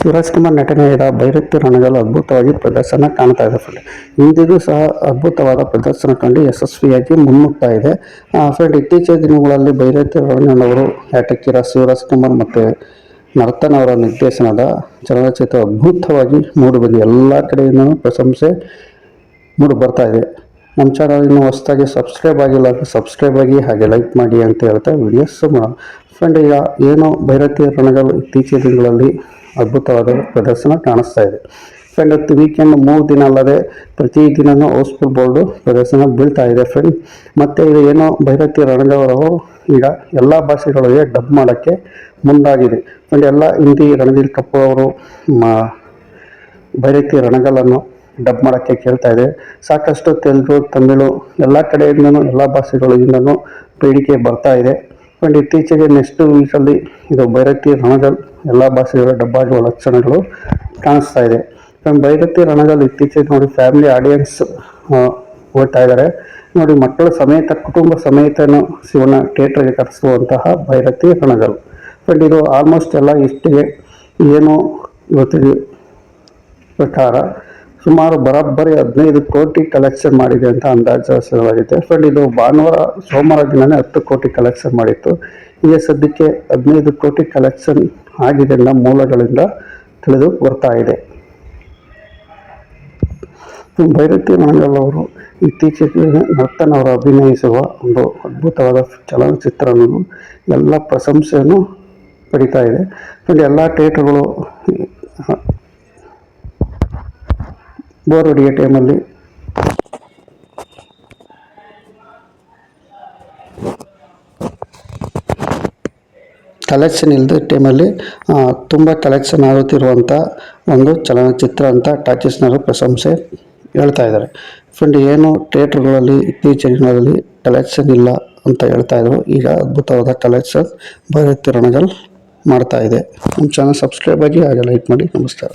ಶಿವರಾಜ್ ಕುಮಾರ್ ನಟನೆಯಾದ ಭೈರತಿ ರಣಗಳು ಅದ್ಭುತವಾಗಿ ಪ್ರದರ್ಶನ ಕಾಣ್ತಾ ಇದೆ ಫ್ರೆಂಡ್ ಇಂದಿಗೂ ಸಹ ಅದ್ಭುತವಾದ ಪ್ರದರ್ಶನ ಕಂಡು ಯಶಸ್ವಿಯಾಗಿ ಮುನ್ನುಗ್ತಾ ಇದೆ. ಫ್ರೆಂಡ್ ಇತ್ತೀಚಿನ ದಿನಗಳಲ್ಲಿ ಭೈರತಿ ರಣನವರು ಆಟಕ್ಕಿರ ಶಿವರಾಜ್ ಕುಮಾರ್ ಮತ್ತು ನರ್ತನ್ ಅವರ ನಿರ್ದೇಶನದ ಚಲನಚಿತ್ರ ಅದ್ಭುತವಾಗಿ ಮೂಡಿಬಂದಿದೆ ಎಲ್ಲ ಕಡೆಯಿಂದ ಪ್ರಶಂಸೆ ಮೂಡಿ ಬರ್ತಾ ಇದೆ. ನಮ್ಮ ಚಾನಲ್ ಇನ್ನೂ ಹೊಸದಾಗಿ ಸಬ್ಸ್ಕ್ರೈಬ್ ಆಗಿಲ್ಲ ಅಂದರೆ ಸಬ್ಸ್ಕ್ರೈಬ್ ಆಗಿ ಹಾಗೆ ಲೈಕ್ ಮಾಡಿ ಅಂತ ಹೇಳ್ತಾ ವಿಡಿಯೋಸ್ ಮಾಡೋಣ ಫ್ರೆಂಡ್ ಈಗ ಏನೋ ಭೈರತಿ ರಣಗಳು ಇತ್ತೀಚಿನ ದಿನಗಳಲ್ಲಿ ಅದ್ಭುತವಾದ ಪ್ರದರ್ಶನ ಕಾಣಿಸ್ತಾ ಇದೆ. ಫ್ರೆಂಡ್ ಇವತ್ತು ವೀಕೆಂಡ್ ಮೂರು ದಿನ ಅಲ್ಲದೆ ಪ್ರತಿ ದಿನವೂ ಹೌಸ್ಫುಲ್ ಬೋರ್ಡು ಪ್ರದರ್ಶನ ಬೀಳ್ತಾ ಇದೆ ಫ್ರೆಂಡ್ ಮತ್ತು ಇದು ಏನೋ ಭೈರತಿ ರಣಗವರು ಈಗ ಎಲ್ಲ ಭಾಷೆಗಳಿಗೆ ಡಬ್ ಮಾಡೋಕ್ಕೆ ಮುಂದಾಗಿದೆ. ಫ್ರೆಂಡ್ ಎಲ್ಲ ಹಿಂದಿ ರಣಧೀರ್ ಕಪೂರ್ ಅವರು ಭೈರತಿ ರಣಗಲನ್ನು ಡಬ್ ಮಾಡೋಕ್ಕೆ ಕೇಳ್ತಾ ಇದೆ. ಸಾಕಷ್ಟು ತೆಲುಗು, ತಮಿಳು ಎಲ್ಲ ಕಡೆಯಿಂದನೂ ಎಲ್ಲ ಭಾಷೆಗಳಿಂದನೂ ಬೇಡಿಕೆ ಬರ್ತಾ ಇದೆ. ಫ್ರೆಂಡ್ ಇತ್ತೀಚೆಗೆ ನೆಕ್ಸ್ಟ್ ವೀಕಲ್ಲಿ ಇದು ಭೈರತಿ ರಣಗಲ್ ಎಲ್ಲ ಭಾಷೆಗಳ ಡಬ್ ಆಗುವ ಲಕ್ಷಣಗಳು ಕಾಣಿಸ್ತಾ ಇದೆ. ಭೈರತಿ ರಣಗಲ್ ಇತ್ತೀಚೆಗೆ ನೋಡಿ ಫ್ಯಾಮಿಲಿ ಆಡಿಯನ್ಸ್ ಓದ್ತಾ ಇದ್ದಾರೆ. ನೋಡಿ ಮಕ್ಕಳ ಸಮೇತ, ಕುಟುಂಬ ಸಮೇತನು ಶಿವನ ಥಿಯೇಟ್ರಿಗೆ ಕರೆಸುವಂತಹ ಭೈರತಿ ರಣಗಲ್ ಬಟ್ ಇದು ಆಲ್ಮೋಸ್ಟ್ ಎಲ್ಲ ಇಷ್ಟಿಗೆ ಏನು ಇವತ್ತಿಗೆ ಪ್ರಕಾರ ಸುಮಾರು ಬರೋಬ್ಬರಿ ಹದಿನೈದು ಕೋಟಿ ಕಲೆಕ್ಷನ್ ಮಾಡಿದೆ ಅಂತ ಅಂದಾಜಿಸಲಾಗಿದೆ ಫ್ರೆಂಡ್ ಇದು ಭಾನುವಾರ, ಸೋಮವಾರ ದಿನವೇ ಹತ್ತು ಕೋಟಿ ಕಲೆಕ್ಷನ್ ಮಾಡಿತ್ತು. ಈಗ ಸದ್ಯಕ್ಕೆ ಹದಿನೈದು ಕೋಟಿ ಕಲೆಕ್ಷನ್ ಆಗಿದೆ ಅನ್ನೋ ಮೂಲಗಳಿಂದ ತಿಳಿದು ಬರ್ತಾ ಇದೆ. ಭೈರತಿ ಅವರು ಇತ್ತೀಚೆಗೆ ನರ್ತನವರು ಅಭಿನಯಿಸುವ ಒಂದು ಅದ್ಭುತವಾದ ಚಲನಚಿತ್ರವನ್ನು ಎಲ್ಲ ಪ್ರಶಂಸೆಯನ್ನು ಪಡಿತಾ ಇದೆ. ನೋಡಿ, ಎಲ್ಲ ಥಿಯೇಟರ್ಗಳು, ಬೋರ್ ಟೈಮಲ್ಲಿ ಕಲೆಕ್ಷನ್ ಇಲ್ಲದ ಟೈಮಲ್ಲಿ ತುಂಬ ಕಲೆಕ್ಷನ್ ಆಗುತ್ತಿರುವಂಥ ಒಂದು ಚಲನಚಿತ್ರ ಅಂತ ಟಾಕೀಸ್ನವರು ಪ್ರಶಂಸೆ ಹೇಳ್ತಾ ಇದ್ದಾರೆ. ಫ್ರೆಂಡ್ ಏನು ಥಿಯೇಟ್ರ್ಗಳಲ್ಲಿ ಇತ್ತೀಚಿನ ದಿನದಲ್ಲಿ ಕಲೆಕ್ಷನ್ ಇಲ್ಲ ಅಂತ ಹೇಳ್ತಾ ಇದ್ರು. ಈಗ ಅದ್ಭುತವಾದ ಕಲೆಕ್ಷನ್ ರಣಗಲ್ ಮಾಡ್ತಾ ಇದೆ. ನಮ್ಮ ಚಾನಲ್ ಸಬ್ಸ್ಕ್ರೈಬ್ ಆಗಿ ಹಾಗೆ ಲೈಕ್ ಮಾಡಿ. ನಮಸ್ಕಾರ.